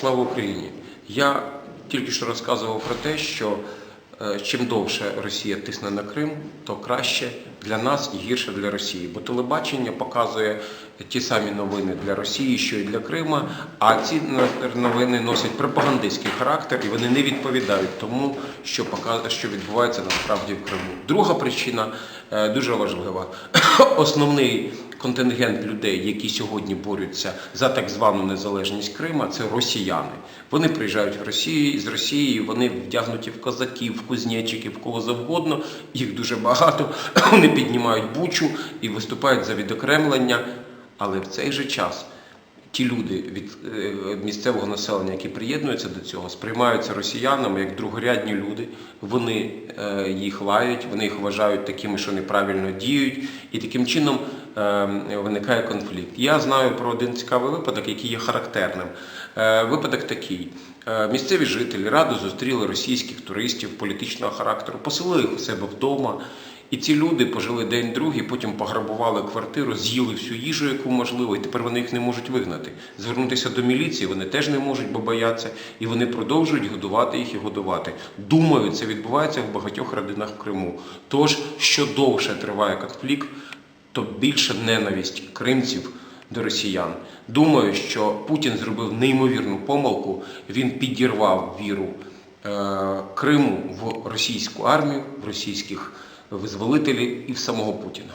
Слава Україні! Я тільки що розказував про те, що е, чим довше Росія тисне на Крим, то краще для нас і гірше для Росії. Бо телебачення показує ті самі новини для Росії, що і для Крима, а ці новини носять пропагандистський характер і вони не відповідають тому, що що відбувається насправді в Криму. Друга причина е, дуже важлива. Основний контингент людей, які сьогодні борються за так звану незалежність Крима, це росіяни. Вони приїжджають в Росію з Росії, вони вдягнуті в козаків, в кузнечиків, в кого завгодно. Їх дуже багато. Вони піднімають бучу і виступають за відокремлення. Але в цей же час ті люди від е, місцевого населення, які приєднуються до цього, сприймаються росіянами як другорядні люди. Вони е, їх лають, вони їх вважають такими, що неправильно діють, і таким чином е, виникає конфлікт. Я знаю про один цікавий випадок, який є характерним. Е, Випадок такий. Місцеві жителі радо зустріли російських туристів політичного характеру, поселили їх у себе вдома. І ці люди пожили день другий, потім пограбували квартиру, з'їли всю їжу, яку можливо, і тепер вони їх не можуть вигнати. Звернутися до міліції вони теж не можуть, бо бояться, і вони продовжують годувати їх і годувати. Думаю, це відбувається в багатьох родинах в Криму. Тож, що довше триває конфлікт, то більше ненависть кримців до росіян. Думаю, що Путін зробив неймовірну помилку. Він підірвав віру е, Криму в російську армію, в російських визволителів і в самого Путіна.